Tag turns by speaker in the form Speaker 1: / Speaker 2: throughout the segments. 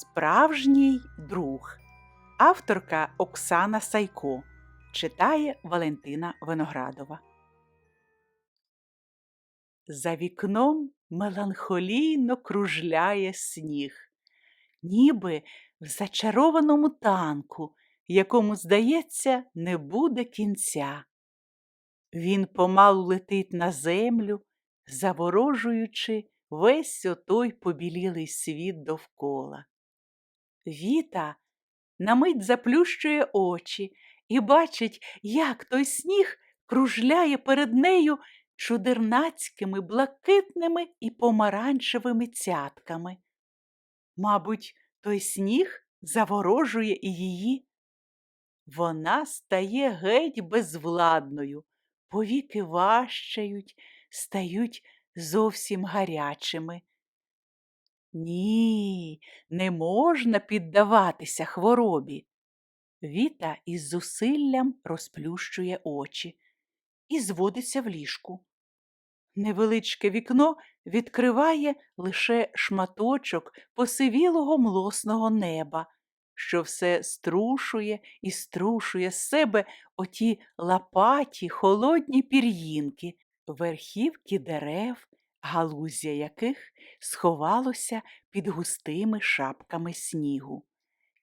Speaker 1: Справжній друг. Авторка Оксана Сайко. Читає Валентина Виноградова. За вікном меланхолійно кружляє сніг, ніби в зачарованому танку, якому, здається, не буде кінця. Він помалу летить на землю, заворожуючи весь отой побілілий світ довкола. Віта на мить заплющує очі і бачить, як той сніг кружляє перед нею чудернацькими, блакитними і помаранчевими цятками. Мабуть, той сніг заворожує і її. Вона стає геть безвладною, повіки важчають, стають зовсім гарячими. Ні, не можна піддаватися хворобі. Віта із зусиллям розплющує очі і зводиться в ліжку. Невеличке вікно відкриває лише шматочок посивілого млосного неба, що все струшує і струшує з себе оті лапаті холодні пір'їнки, верхівки дерев, галузя яких сховалося під густими шапками снігу,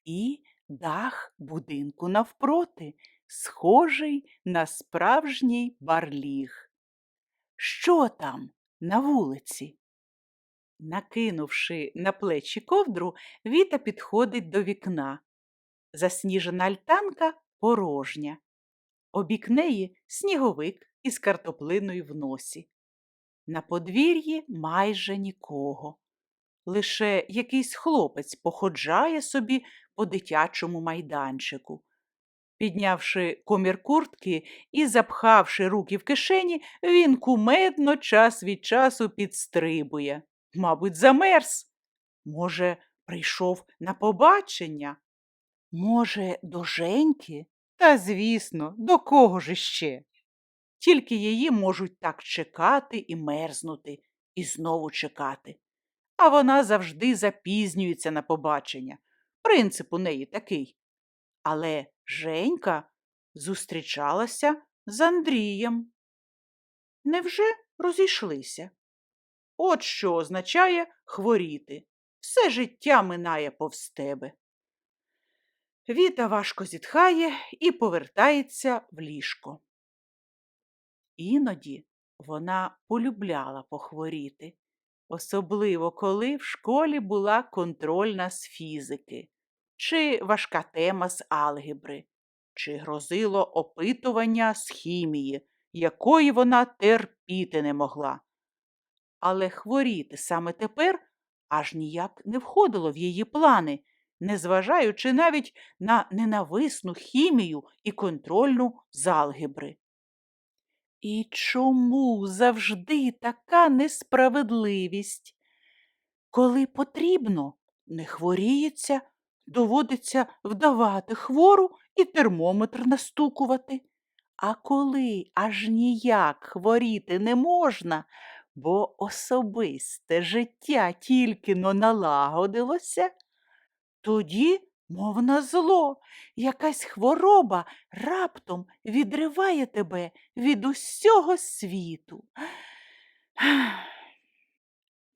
Speaker 1: і дах будинку навпроти, схожий на справжній барліг. Що там на вулиці? Накинувши на плечі ковдру, Віта підходить до вікна. Засніжена альтанка порожня. Обік неї сніговик із картоплиною в носі. На подвір'ї майже нікого. Лише якийсь хлопець походжає собі по дитячому майданчику. Піднявши комір куртки і запхавши руки в кишені, він кумедно час від часу підстрибує. Мабуть, замерз. Може, прийшов на побачення? Може, до Женьки? Та, звісно, до кого ж іще? Тільки її можуть так чекати і мерзнути, і знову чекати. А вона завжди запізнюється на побачення. Принцип у неї такий. Але Женька зустрічалася з Андрієм. Невже розійшлися? От що означає хворіти. Все життя минає повз тебе. Віта важко зітхає і повертається в ліжко. Іноді вона полюбляла похворіти, особливо коли в школі була контрольна з фізики, чи важка тема з алгебри, чи грозило опитування з хімії, якої вона терпіти не могла. Але хворіти саме тепер аж ніяк не входило в її плани, незважаючи навіть на ненависну хімію і контрольну з алгебри. І чому завжди така несправедливість? Коли потрібно, не хворіється, доводиться вдавати хвору і термометр настукувати. А коли аж ніяк хворіти не можна, бо особисте життя тільки но налагодилося, тоді, мов на зло, якась хвороба раптом відриває тебе від усього світу.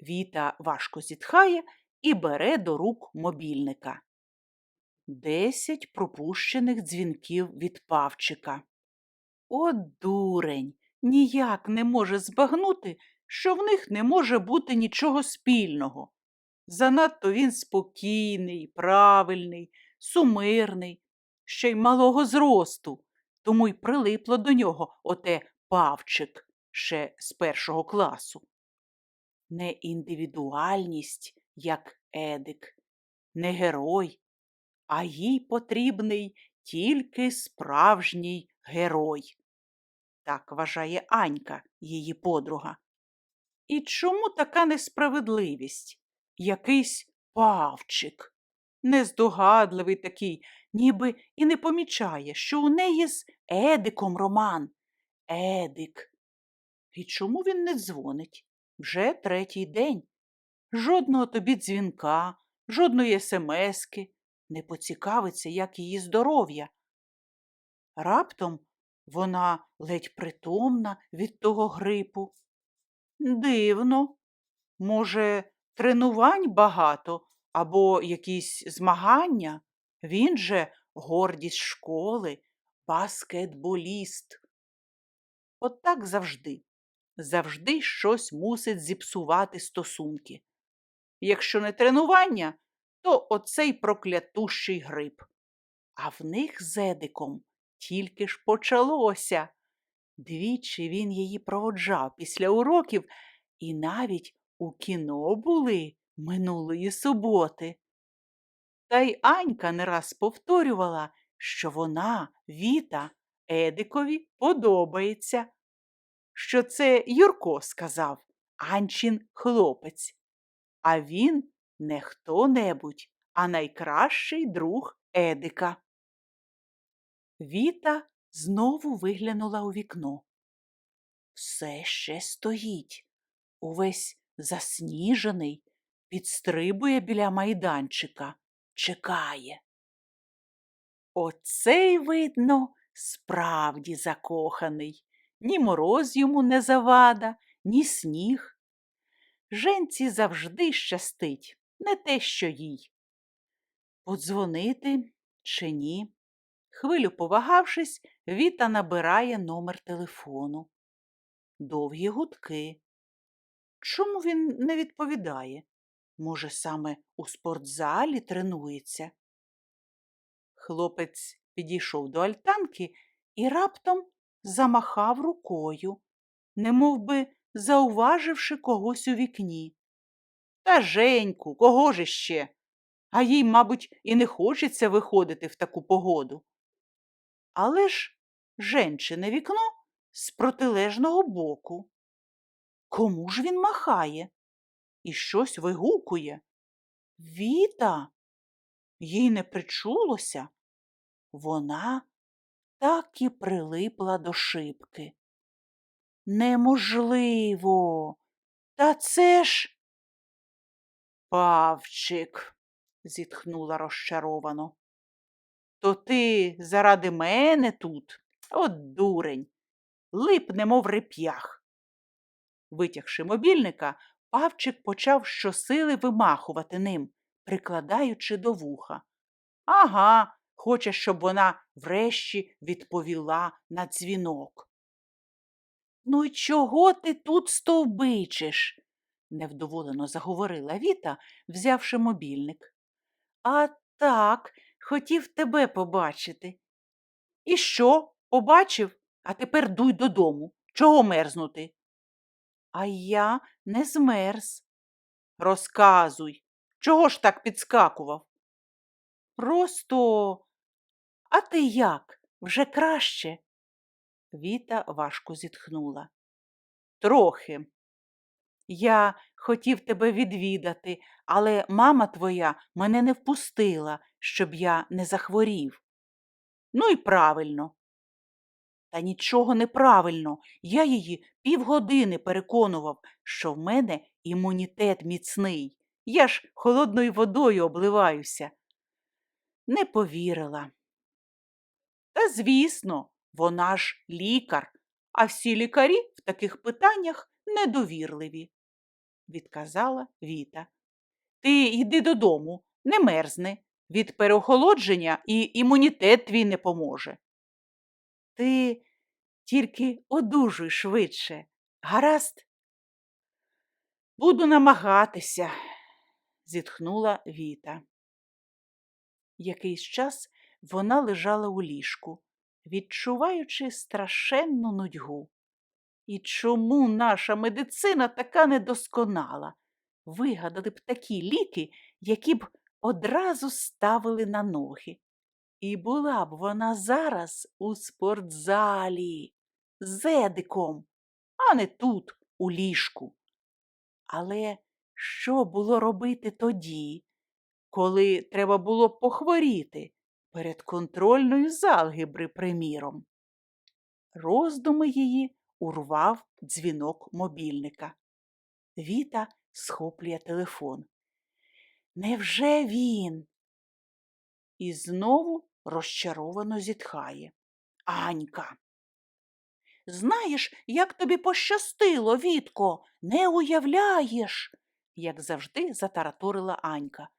Speaker 1: Віта важко зітхає і бере до рук мобільника. Десять пропущених дзвінків від павчика. О, дурень! Ніяк не може збагнути, що в них не може бути нічого спільного. Занадто він спокійний, правильний, сумирний, ще й малого зросту, тому й прилипло до нього оте павчик ще з першого класу. Не індивідуальність, як Едик, не герой, а їй потрібний тільки справжній герой. Так вважає Анька, її подруга. І чому така несправедливість? Якийсь павчик, нездогадливий такий, ніби і не помічає, що у неї з Едиком роман. Едик. І чому він не дзвонить? Вже третій день. Жодного тобі дзвінка, жодної смски, не поцікавиться, як її здоров'я. Раптом вона ледь притомна від того грипу. Дивно. Може, тренувань багато або якісь змагання? Він же гордість школи, баскетболіст. От так завжди. Завжди щось мусить зіпсувати стосунки. Якщо не тренування, то оцей проклятущий грип. А в них з Едиком тільки ж почалося. Двічі він її проводжав після уроків і навіть у кіно були минулої суботи. Та й Анька не раз повторювала, що вона, Віта, Едикові подобається, що це Юрко сказав, Анчин хлопець, а він не хто-небудь, а найкращий друг Едика. Віта знову виглянула у вікно. Все ще стоїть, увесь засніжений, підстрибує біля майданчика, чекає. Оцей, видно, справді закоханий. Ні мороз йому не завада, ні сніг. Женці завжди щастить, не те, що їй. Подзвонити чи ні? Хвилю повагавшись, Віта набирає номер телефону. Довгі гудки. Чому він не відповідає? Може, саме у спортзалі тренується? Хлопець підійшов до альтанки і раптом замахав рукою, немов би зауваживши когось у вікні. Та Женьку, кого ж іще? А їй, мабуть, і не хочеться виходити в таку погоду. Але ж женчине вікно з протилежного боку. Кому ж він махає? І щось вигукує. Віта, їй не причулося. Вона так і прилипла до шибки. Неможливо. Та це ж. Павчик, зітхнула розчаровано. То ти заради мене тут, от дурень, липне, мов реп'ях. Витягши мобільника, Павчик почав щосили вимахувати ним, прикладаючи до вуха. Ага, хоче, щоб вона врешті відповіла на дзвінок. Ну й чого ти тут стовбичиш? невдоволено заговорила Віта, взявши мобільник. А так, хотів тебе побачити. І що? Побачив, а тепер дуй додому. Чого мерзнути? А я не змерз. Розказуй, чого ж так підскакував? Просто, а ти як? Вже краще? Віта важко зітхнула. Трохи. Я хотів тебе відвідати, але мама твоя мене не впустила, щоб я не захворів. Ну і правильно. Та нічого неправильно. Я її півгодини переконував, що в мене імунітет міцний. Я ж холодною водою обливаюся. Не повірила. Та, звісно, вона ж лікар, а всі лікарі в таких питаннях недовірливі, відказала Віта. Ти йди додому, не мерзни. Від переохолодження і імунітет твій не поможе. Ти тільки одужуй швидше, гаразд? Буду намагатися, зітхнула Віта. Якийсь час вона лежала у ліжку, відчуваючи страшенну нудьгу. І чому наша медицина така недосконала? Вигадали б такі ліки, які б одразу ставили на ноги. І була б вона зараз у спортзалі з Едиком, а не тут, у ліжку. Але що було робити тоді, коли треба було похворіти перед контрольною з алгебри, приміром? Роздуми її урвав дзвінок мобільника. Віта схоплює телефон. невже він? І знову розчаровано зітхає. Анька. Знаєш, як тобі пощастило, Вітко, не уявляєш, як завжди затараторила Анька.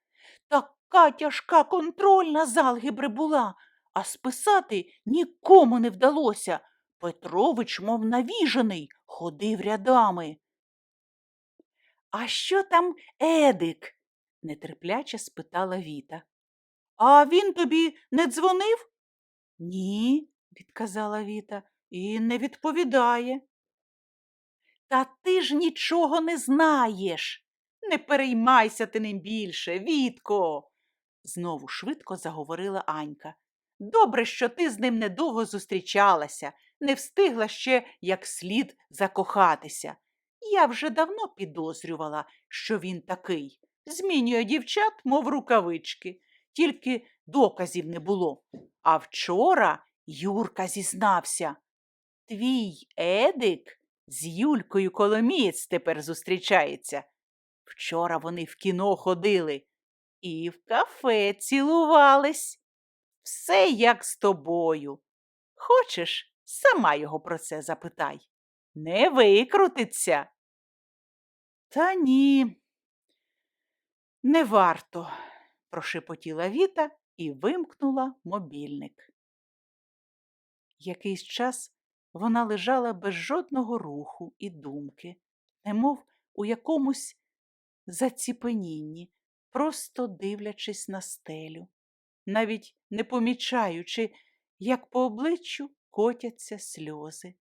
Speaker 1: Така тяжка контрольна з алгебри була, а списати нікому не вдалося. Петрович, мов навіжений, ходив рядами. А що там Едик? нетерпляче спитала Віта. А він тобі не дзвонив? Ні, відказала Віта, і не відповідає. Та ти ж нічого не знаєш. Не переймайся ти ним більше, Вітко, знову швидко заговорила Анька. Добре, що ти з ним недовго зустрічалася, не встигла ще як слід закохатися. Я вже давно підозрювала, що він такий. Змінює дівчат, мов рукавички, тільки доказів не було. А вчора Юрка зізнався. Твій Едик з Юлькою Коломієць тепер зустрічається. Вчора вони в кіно ходили і в кафе цілувались. Все як з тобою. Хочеш, сама його про це запитай. Не викрутиться. Та ні, не варто, прошепотіла Віта і вимкнула мобільник. Якийсь час вона лежала без жодного руху і думки, немов у якомусь заціпенінні, просто дивлячись на стелю, навіть не помічаючи, як по обличчю котяться сльози.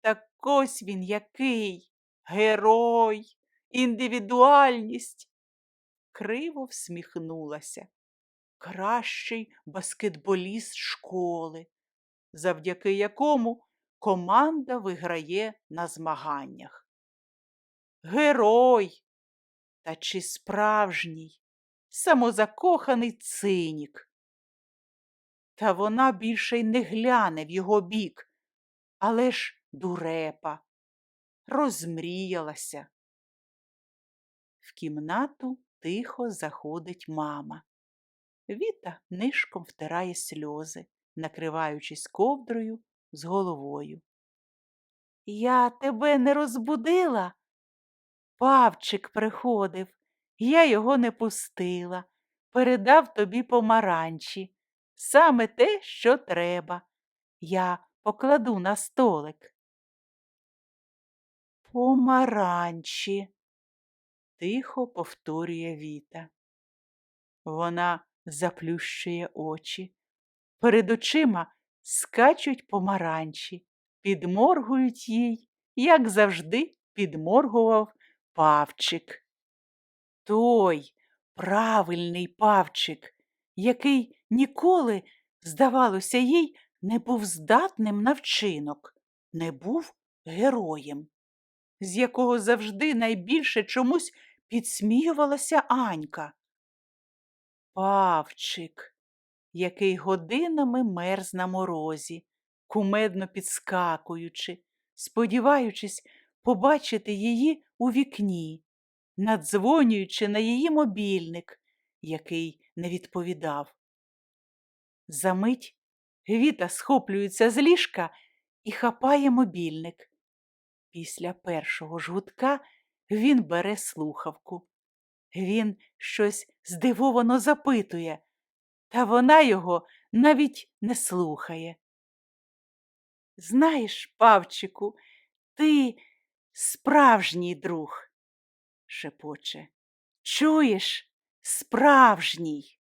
Speaker 1: Так ось він який герой, індивідуальність. Криво всміхнулася. Кращий баскетболіст школи, завдяки якому команда виграє на змаганнях. Герой, та чи справжній, самозакоханий цинік. Та вона більше й не гляне в його бік, але ж дурепа, розмріялася. В кімнату тихо заходить мама. Віта нишком втирає сльози, накриваючись ковдрою з головою. Я тебе не розбудила. Павчик приходив, я його не пустила, передав тобі помаранчі. Саме те, що треба. Я покладу на столик. Помаранчі, тихо повторює Віта. Вона заплющує очі. Перед очима скачуть помаранчі, підморгують їй, як завжди підморгував павчик. Той правильний павчик, який ніколи, здавалося, їй не був здатним на вчинок, не був героєм, з якого завжди найбільше чомусь підсміювалася Анька. Павчик, який годинами мерз на морозі, кумедно підскакуючи, сподіваючись побачити її у вікні, надзвонюючи на її мобільник, який не відповідав. Замить Віта схоплюється з ліжка і хапає мобільник. Після першого жгутка він бере слухавку. Він щось здивовано запитує, та вона його навіть не слухає. Знаєш, Павчику, ти справжній друг, шепоче. Чуєш, справжній.